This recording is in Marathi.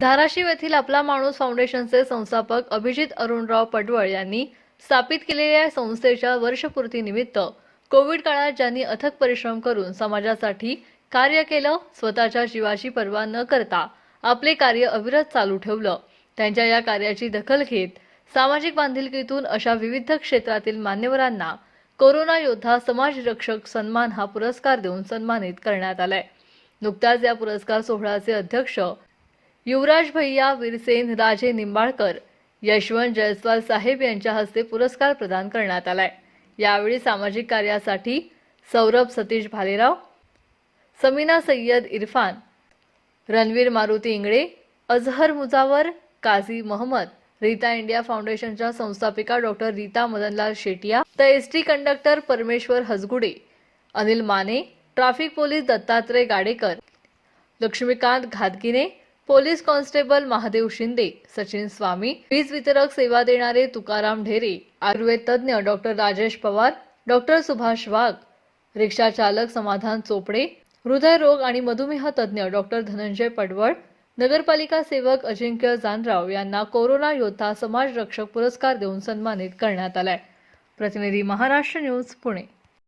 धाराशिव येथील आपला माणूस फाउंडेशनचे संस्थापक अभिजित अरुणराव पडवळ यांनी स्थापित केलेल्या या संस्थेच्या वर्षपूर्तीनिमित्त कोविड काळात ज्यांनी अथक परिश्रम करून समाजासाठी कार्य केलं स्वतःच्या जीवाची पर्वा न करता आपले कार्य अविरत चालू ठेवलं. त्यांच्या या कार्याची दखल घेत सामाजिक बांधिलकीतून अशा विविध क्षेत्रातील मान्यवरांना कोरोना योद्धा समाजरक्षक सन्मान हा पुरस्कार देऊन सन्मानित करण्यात आलाय. नुकत्याच या पुरस्कार सोहळ्याचे अध्यक्ष युवराज भैया वीरसेन राजे निंबाळकर यशवंत जयस्वाल साहेब यांच्या हस्ते पुरस्कार प्रदान करण्यात आलाय. यावेळी सामाजिक कार्यासाठी सौरभ सतीश भालेराव समीना सय्यद इरफान रणवीर मारुती इंगळे अझहर मुजावर काझी मोहम्मद रीता इंडिया फाउंडेशनच्या संस्थापिका डॉक्टर रीता मदनलाल शेटिया तर S T conductor Parmeshwar Hasgude Anil Mane traffic police Dattatray Gadekar Laxmikant Ghatgine police constable Mahadev Shinde Sachin Swami वीज वितरक सेवा देणारे तुकाराम ढेरे आयुर्वेद तज्ज्ञ doctor Rajesh Pawar doctor Subhash Wagh rickshaw चालक समाधान चोपडे हृदयरोग आणि मधुमेह तज्ज्ञ डॉक्टर धनंजय पडवळ नगरपालिका सेवक अजिंक्य जानराव यांना कोरोना योद्धा समाज रक्षक पुरस्कार देऊन सन्मानित करण्यात आलाय. प्रतिनिधी महाराष्ट्र न्यूज पुणे.